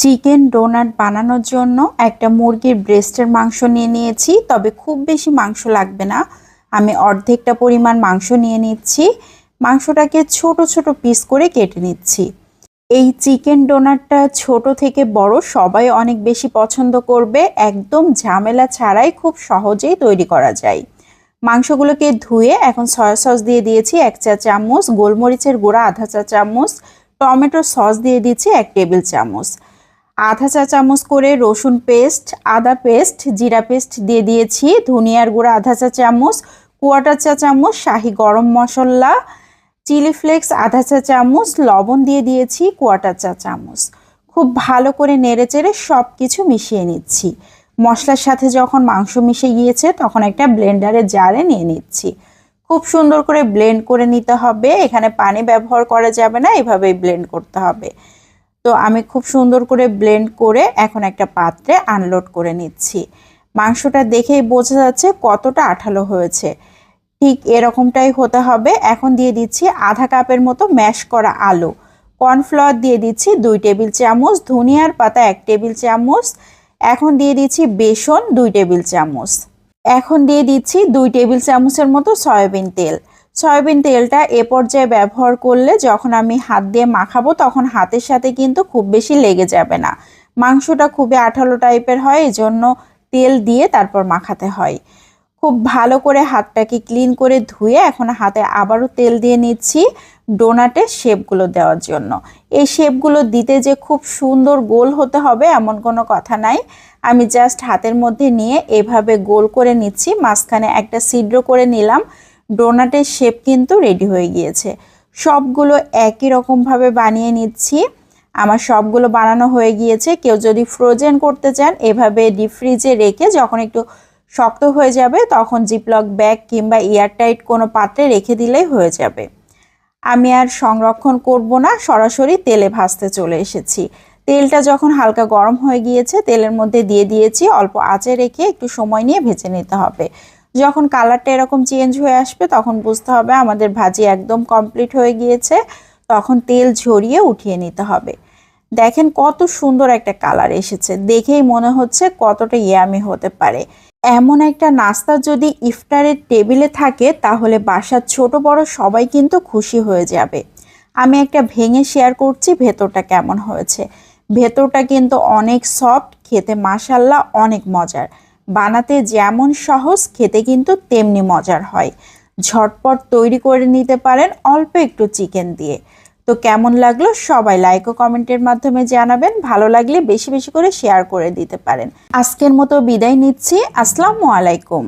Chicken donut বানানোর জন্য একটা মুরগির ব্রেস্টের মাংস নিয়ে নিয়েছি, তবে খুব বেশি মাংস লাগবে না। আমি অর্ধেকটা পরিমাণ মাংস নিয়ে নিচ্ছি। মাংসটাকে ছোট ছোট পিস করে কেটে নিচ্ছি। এই চিকেন ডোনাটটা ছোট থেকে বড় সবাই অনেক বেশি পছন্দ করবে। একদম ঝামেলা ছাড়াই খুব সহজেই তৈরি করা যায়। মাংসগুলোকে ধুয়ে এখন সয়া সস দিয়ে দিয়েছি এক চা চামচ, গোলমরিচের গুঁড়া আধা চা চামচ, টমেটো সস দিয়ে দিচ্ছি এক টেবিল চামচ। আধা চা চামচ করে রসুন পেস্ট, আদা পেস্ট, জিরা পেস্ট দিয়ে দিয়েছি, ধনিয়ার গুঁড়া আধা চা চামচ, কোয়াটার চা চামচ, শাহি গরম মশলা, চিলি ফ্লেক্স আধা চা চামচ, লবণ দিয়ে দিয়েছি কোয়াটার চা চামচ। খুব ভালো করে নেড়েচেড়ে সব কিছু মিশিয়ে নিচ্ছি। মশলার সাথে যখন মাংস মিশে গিয়েছে তখন একটা ব্লেন্ডারে জারে নিয়ে নিচ্ছি। খুব সুন্দর করে ব্লেন্ড করে নিতে হবে, এখানে পানি ব্যবহার করা যাবে না, এভাবেই ব্লেন্ড করতে হবে। তো আমি খুব সুন্দর করে ব্লেন্ড করে এখন একটা পাত্রে আনলোড করে নিচ্ছি। মাংসটা দেখেই বোঝা যাচ্ছে কতটা আঠালো হয়েছে। ঠিক এরকমটাই হতে হবে। এখন দিয়ে দিচ্ছি আধা কাপের মতো ম্যাশ করা আলু। কর্নফ্লাওয়ার দিয়ে দিচ্ছি দুই টেবিল চামচ, ধনিয়ার পাতা এক টেবিল চামচ, এখন দিয়ে দিচ্ছি বেসন দুই টেবিল চামচ। এখন দিয়ে দিচ্ছি দুই টেবিল চামচের মতো সয়াবিন তেল। সয়াবিন তেলটা এ পর্যায়ে ব্যবহার করলে যখন আমি হাত দিয়ে মাখাবো তখন হাতের সাথে কিন্তু খুব বেশি লেগে যাবে না। মাংসটা খুবই আঠালো টাইপের হয় এই জন্য তেল দিয়ে তারপর মাখাতে হয়। খুব ভালো করে হাতটাকে ক্লিন করে ধুয়ে এখন হাতে আবারও তেল দিয়ে নিচ্ছি ডোনাটের শেপগুলো দেওয়ার জন্য। এই শেপগুলো দিতে যে খুব সুন্দর গোল হতে হবে এমন কোনো কথা নাই। আমি জাস্ট হাতের মধ্যে নিয়ে এভাবে গোল করে নিচ্ছি, মাঝখানে একটা ছিদ্র করে নিলাম। ডোনাটের শেপ কিন্তু রেডি হয়ে গিয়েছে। সবগুলো একই রকমভাবে বানিয়ে নিচ্ছি। আমার সবগুলো বানানো হয়ে গিয়েছে। কেউ যদি ফ্রোজেন করতে চান, এভাবে ডিপ ফ্রিজে রেখে যখন একটু শক্ত হয়ে যাবে, তখন জিপলক ব্যাগ কিংবা এয়ারটাইট কোনো পাত্রে রেখে দিলেই হয়ে যাবে। আমি আর সংরক্ষণ করব না, সরাসরি তেলে ভাজতে চলে এসেছি। তেলটা যখন হালকা গরম হয়ে গিয়েছে, তেলের মধ্যে দিয়ে দিয়েছি। অল্প আঁচে রেখে একটু সময় নিয়ে ভেজে নিতে হবে। যখন কালারটা এরকম চেঞ্জ হয়ে আসবে, তখন বুঝতে হবে আমাদের ভাজি একদম কমপ্লিট হয়ে গিয়েছে। তখন তেল ঝরিয়ে উঠিয়ে নিতে হবে। দেখেন কত সুন্দর একটা কালার এসেছে। দেখেই মনে হচ্ছে কতটা ইয়ামি হতে পারে। এমন একটা নাস্তা যদি ইফতারের টেবিলে থাকে, তাহলে বাসার ছোট বড় সবাই কিন্তু খুশি হয়ে যাবে। আমি একটা ভেঙে শেয়ার করছি, ভেতরটা কেমন হয়েছে। ভেতরটা কিন্তু অনেক সফট, খেতে মাসাল্লাহ অনেক মজার। বানাতে যেমন সহজ, খেতে কিন্তু তেমনি মজার হয়। ঝটপট তৈরি করে নিতে পারেন অল্প একটু চিকেন দিয়ে। তো কেমন লাগল? সবাই লাইক ও কমেন্টের মাধ্যমে জানাবেন। ভালো লাগলে বেশি বেশি করে শেয়ার করে দিতে পারেন। আজকের মতো বিদায় নিচ্ছি। আসসালামু আলাইকুম।